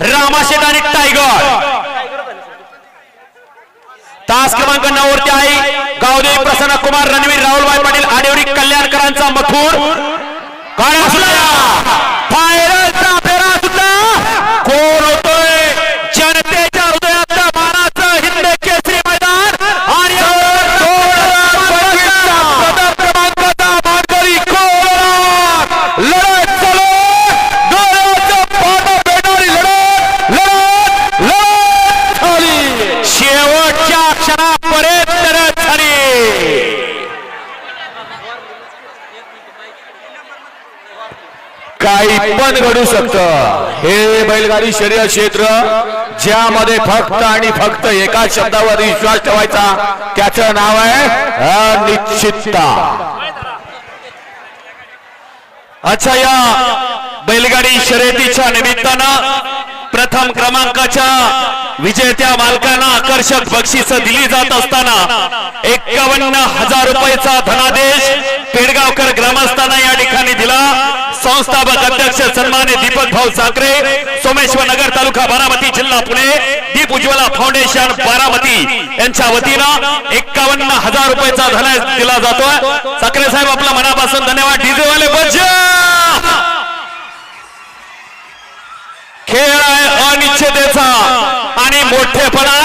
रामाशेत आणि टायगर. तास क्रमांक नऊ वरती आहे गावदेवी प्रसन्न कुमार रणवीर राहुलभाई पाटील आडेवडी कल्याणकरांचा मथूर. काय असला काही पण घडू शकतं. हे बैलगाडी शरीर क्षेत्र ज्यामध्ये फक्त आणि फक्त एका शब्दावर विश्वास ठेवायचा त्याचं नाव आहे अनिश्चितता. अच्छा या बैलगाडी शर्यतीच्या निमित्तानं प्रथम क्रमांकाच्या विजेत्या मालकांना आकर्षक बक्षीस दिली जात असताना एकावन्न हजार रुपयाचा धनादेश पेडगावकर ग्रामस्थांना संस्थापक अध्यक्ष सन्मान्य दीपक भाऊ साखरे सोमेश्वर नगर तालुका बारामती जिल्हा पुणे दीप उज्ज्वला फाउंडेशन बारामती यांच्या वतीनं एकावन्न हजार रुपयाचा धनादेश दिला जातोय. साखरे साहेब आपला मनापासून धन्यवाद. डीजे वाले बजा खेळ आहे अनिश्चितेचा आणि मोठेपणा